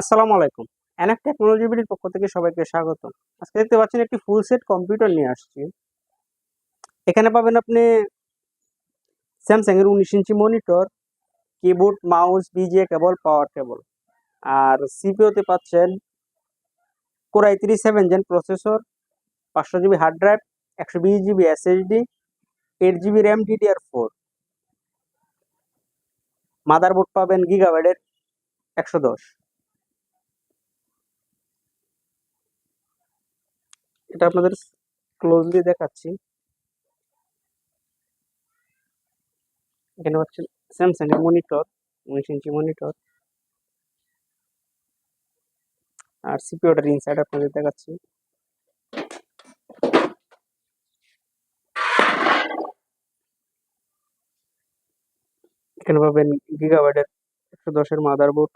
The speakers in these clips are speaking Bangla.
আসসালামু আলাইকুম। এনএফ টেকনোলজি বিডির পক্ষ থেকে সবাইকে স্বাগত আজকে দেখতে পাচ্ছেন একটি ফুল সেট কম্পিউটার নিয়ে আসছি। এখানে পাবেন আপনি স্যামসাং এর উনিশ ইঞ্চি মনিটর কিবোর্ড মাউস বিজে কেবল পাওয়ার কেবল আর সিপিওতে পাচ্ছেন core i three seven gen processor পাঁচশো জিবি হার্ড ড্রাইভ একশো বিশ GB SSD eight GB RAM DDR four motherboard পাবেন গিগাবাইটের একশো দশ। এটা আপনাদের ক্লোজলি দেখাচ্ছি। এখানে হচ্ছে স্যামসাং এর মনিটর উনিশ ইঞ্চি মনিটর আর সিপিওটার ইনসাইড আপনাদের দেখাচ্ছি। এখানে পাবেন গিগাবাইটের একশো দশের মাদারবোর্ড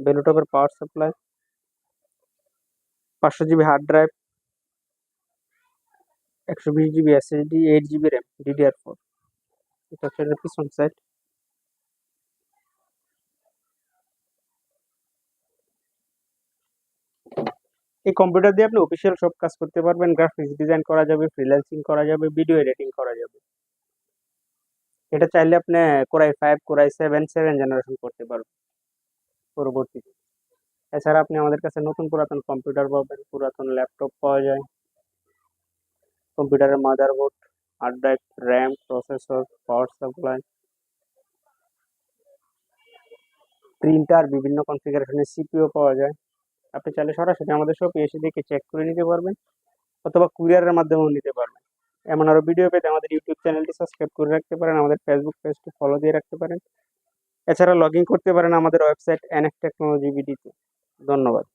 বেলুটপের পাওয়ার সাপ্লাই পাঁচশো জিবি হার্ড ড্রাইভ একশো বিশ GB SSD eight GB RAM DDR four এটা হচ্ছে এটার পিছন সাইড এই কম্পিউটার দিয়ে আপনি অফিসিয়াল সব কাজ করতে পারবেন। গ্রাফিক্স ডিজাইন করা যাবে ফ্রিল্যান্সিং করা যাবে ভিডিও এডিটিং করা যাবে। এটা চাইলে আপনি core i five core i seven seven generation করতে পারবেন পরবর্তীতে। এছাড়া আপনি আমাদের কাছে নতুন পুরাতন কম্পিউটার পাবেন, পুরাতন ল্যাপটপ পাওয়া যায়। কম্পিউটারের motherboard hard drive RAM processor power supply printer বিভিন্ন কনফিগারেশনের সিপিও পাওয়া যায়। আপনি চাইলে সরাসরি আমাদের শপে এসে দেখে চেক করে নিতে পারবেন, অথবা কুরিয়ারের মাধ্যমেও নিতে পারবেন। এমন আরও ভিডিও পেতে আমাদের ইউটিউব চ্যানেলটি সাবস্ক্রাইব করে রাখতে পারেন, আমাদের ফেসবুক পেজটি ফলো দিয়ে রাখতে পারেন। এছাড়া লগ করতে পারেন আমাদের ওয়েবসাইট এনএফ টেকনোলজি বিডিতে ধন্যবাদ।